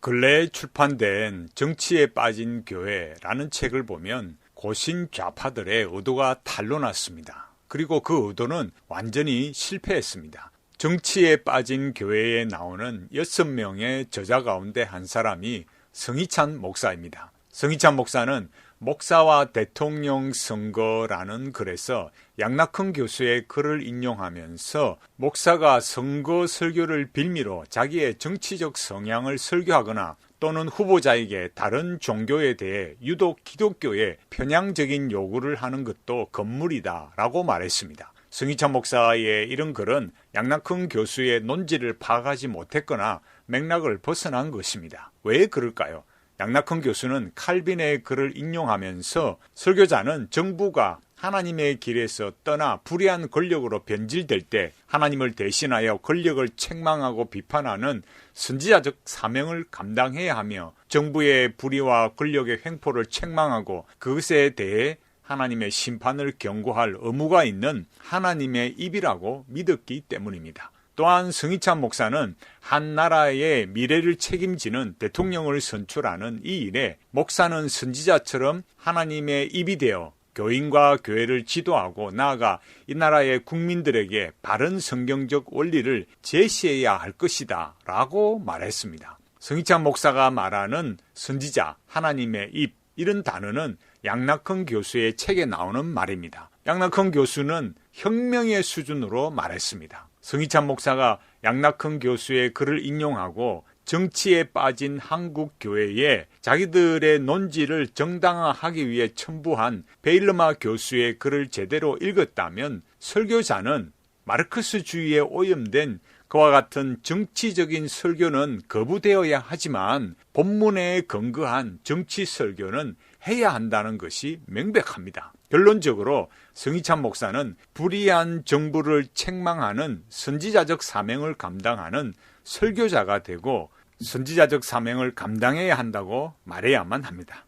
근래에 출판된 정치에 빠진 교회라는 책을 보면 고신 좌파들의 의도가 탄로났습니다. 그리고 그 의도는 완전히 실패했습니다. 정치에 빠진 교회에 나오는 여섯 명의 저자 가운데 한 사람이 성희찬 목사입니다. 성희찬 목사는 목사와 대통령 선거라는 글에서 양낙헌 교수의 글을 인용하면서 목사가 선거 설교를 빌미로 자기의 정치적 성향을 설교하거나 또는 후보자에게 다른 종교에 대해 유독 기독교에 편향적인 요구를 하는 것도 건물이다 라고 말했습니다. 성희찬 목사의 이런 글은 양낙헌 교수의 논지를 파악하지 못했거나 맥락을 벗어난 것입니다. 왜 그럴까요? 양낙헌 교수는 칼빈의 글을 인용하면서 설교자는 정부가 하나님의 길에서 떠나 불의한 권력으로 변질될 때 하나님을 대신하여 권력을 책망하고 비판하는 선지자적 사명을 감당해야 하며 정부의 불의와 권력의 횡포를 책망하고 그것에 대해 하나님의 심판을 경고할 의무가 있는 하나님의 입이라고 믿었기 때문입니다. 또한 성희찬 목사는 한 나라의 미래를 책임지는 대통령을 선출하는 이 일에 목사는 선지자처럼 하나님의 입이 되어 교인과 교회를 지도하고 나아가 이 나라의 국민들에게 바른 성경적 원리를 제시해야 할 것이다 라고 말했습니다. 성희찬 목사가 말하는 선지자, 하나님의 입, 이런 단어는 양낙헌 교수의 책에 나오는 말입니다. 양낙헌 교수는 혁명의 수준으로 말했습니다. 성희찬 목사가 양낙헌 교수의 글을 인용하고 정치에 빠진 한국 교회에 자기들의 논지를 정당화하기 위해 첨부한 베일르마 교수의 글을 제대로 읽었다면 설교자는 마르크스주의에 오염된 그와 같은 정치적인 설교는 거부되어야 하지만 본문에 근거한 정치 설교는 해야 한다는 것이 명백합니다. 결론적으로 성희찬 목사는 불의한 정부를 책망하는 선지자적 사명을 감당하는 설교자가 되고 선지자적 사명을 감당해야 한다고 말해야만 합니다.